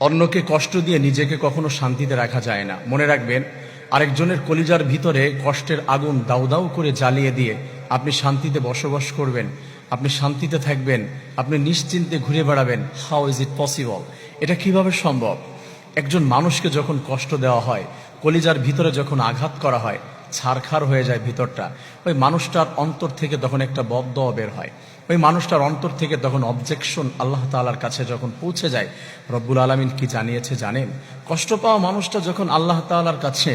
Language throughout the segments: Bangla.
অন্যকে কষ্ট দিয়ে নিজেকে কখনো শান্তিতে রাখা যায় না। মনে রাখবেন, আরেকজনের কলিজার ভিতরে কষ্টের আগুন দাউ দাউ করে জ্বালিয়ে দিয়ে আপনি শান্তিতে বসবাস করবেন, আপনি শান্তিতে থাকবেন, আপনি নিশ্চিন্তে ঘুরে বেড়াবেন। হাউ ইজ ইট পসিবল এটা কীভাবে সম্ভব? একজন মানুষকে যখন কষ্ট দেওয়া হয়, কলিজার ভিতরে যখন আঘাত করা হয় ছারখার হয়ে যায় ভিতরটা। ওই মানুষটার অন্তর থেকে তখন একটা বদ্ধ বের হয়। ওই মানুষটার অন্তর থেকে তখন অবজেকশন আল্লাহ তালার কাছে যখন পৌঁছে যায়, রব্বুল আলমিন কি জানিয়েছে জানেন? কষ্ট পাওয়া মানুষটা যখন আল্লাহ তালার কাছে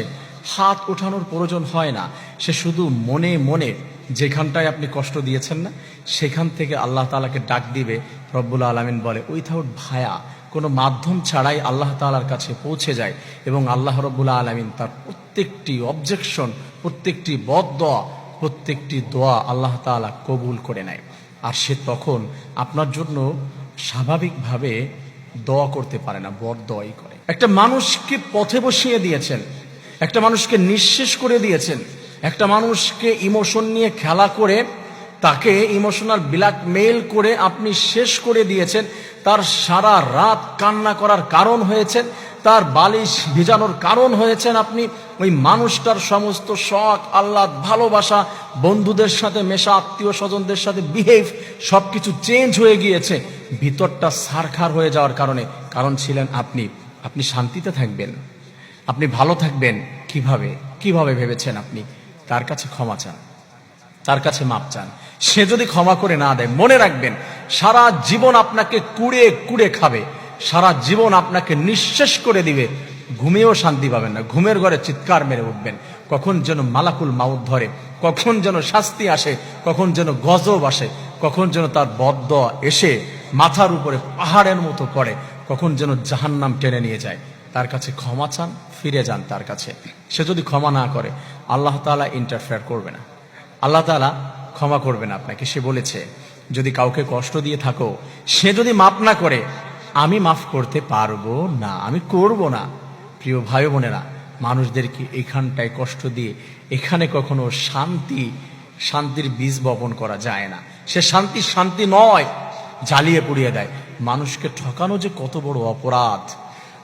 হাত ওঠানোর প্রয়োজন হয় না, সে শুধু মনে মনে যেখানটায় আপনি কষ্ট দিয়েছেন না, সেখান থেকে আল্লাহ তালাকে ডাক দিবে, রব্বুল আলমিন বলে উইথাউট ভায়া, কোনো মাধ্যম ছাড়াই আল্লাহ তালার কাছে পৌঁছে যায় এবং আল্লাহ রব্বুল্লা আলমিন তার প্রত্যেকটি অবজেকশন প্রত্যেকটি বদ দোয়া, প্রত্যেকটি দোয়া আল্লাহ তালা কবুল করে নেয়। আর সে তখন আপনার জন্য স্বাভাবিকভাবে দোয়া করতে পারে না, বর দোয়াই করে। একটা মানুষকে পথে বসিয়ে দিয়েছেন, একটা মানুষকে নিঃশেষ করে দিয়েছেন, একটা মানুষকে ইমোশন নিয়ে খেলা করে, তাকে ইমোশনাল ব্ল্যাকমেইল করে আপনি শেষ করে দিয়েছেন, তার সারা রাত কান্না করার কারণ হয়েছেন তার বালিশ ভিজানোর কারণ হয়েছেন আপনি। ওই মানুষটার সমস্ত শখ, আহ্লাদ, ভালোবাসা, বন্ধুদের সাথে মেশা আত্মীয় স্বজনদের সাথে বিহেভ সব কিছু চেঞ্জ হয়ে গিয়েছে। ভিতরটা সারখার হয়ে যাওয়ার কারণে। কারণ ছিলেন আপনি। আপনি শান্তিতে থাকবেন। আপনি ভালো থাকবেন। কীভাবে? কীভাবে ভেবেছেন আপনি? তার কাছে ক্ষমা চান। তার কাছে মাপ চান। সে যদি ক্ষমা করে না দেয়, মনে রাখবেন, সারা জীবন আপনাকে কুড়ে কুড়ে খাবে। সারা জীবন আপনাকে নিঃশেষ করে দিবে। ঘুমেও শান্তি পাবেন না। ঘুমের ঘরে চিৎকার মেরে উঠবেন। কখন যেন মালাকুল মাউত ধরে, কখন যেন শাস্তি আসে, কখন যেন গজব আসে, কখন যেন তার বদ্ধ এসে মাথার উপরে পাহাড়ের মতো পড়ে, কখন যেন জাহান্নাম টেনে নিয়ে যায়। তার কাছে ক্ষমা চান, ফিরে যান তার কাছে। সে যদি ক্ষমা না করে, আল্লাহ তাআলা ইন্টারফেয়ার করবে না। আল্লাহ তালা ক্ষমা করবেন আপনাকে। সে বলেছে, যদি কাউকে কষ্ট দিয়ে থাকো, সে যদি মাপ না করে আমি মাফ করতে পারব না, আমি করব না। প্রিয় ভাই বোনেরা, মানুষদেরকে এখানটায় কষ্ট দিয়ে এখানে কখনো শান্তি, শান্তির বীজ বপন করা যায় না। সে শান্তি শান্তি নয়, জ্বালিয়ে পুড়িয়ে দেয়। মানুষকে ঠকানো যে কত বড় অপরাধ।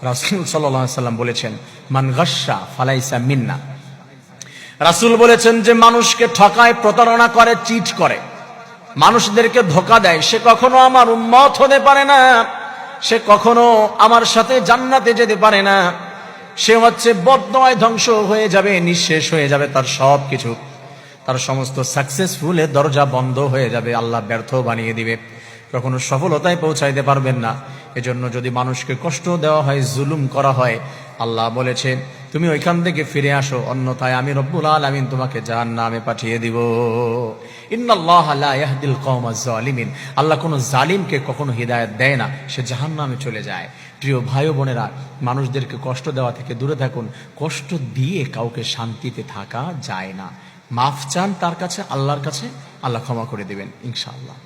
রাসুল সাল্লাম বলেছেন, মান গাসা ফালাইসা মিন্না। রাসুল বলেছেন যে, মানুষকে ঠকায়, প্রতারণা করে, চিট করে। মানুষদেরকে ধোকা দেয়। সে কখনো আমার উন্মত হতে পারে না। সে কখনো আমার সাথে জান্নাতে যেতে পারে না। সে হচ্ছে বদনয় ধ্বংস হয়ে যাবে, নিঃশেষ হয়ে যাবে তার সব কিছু তার সমস্ত সাকসেসফুলের দরজা বন্ধ হয়ে যাবে, আল্লাহ ব্যর্থ বানিয়ে দিবে। কখনো সফলতায় পৌঁছাইতে পারবেন না। এজন্য যদি মানুষকে কষ্ট দেওয়া হয়, জুলুম করা হয়, আল্লাহ বলেছে তুমি ওইখান থেকে ফিরে আসো, অন্যথায় আমি রব্বুল আলামিন তোমাকে জাহান নামে পাঠিয়ে দিব। ইন্নাল্লাহ লা ইয়াহদিল কওমাজ আল্লাহ কোনো জালিমকে কখনো হিদায়াত দেয় না, সে জাহান নামে চলে যায়। প্রিয় ভাই বোনেরা, মানুষদেরকে কষ্ট দেওয়া থেকে দূরে থাকুন। কষ্ট দিয়ে কাউকে শান্তিতে থাকা যায় না। মাফ চান তার কাছে, আল্লাহর কাছে, আল্লাহ ক্ষমা করে দেবেন, ইনশাআল্লাহ।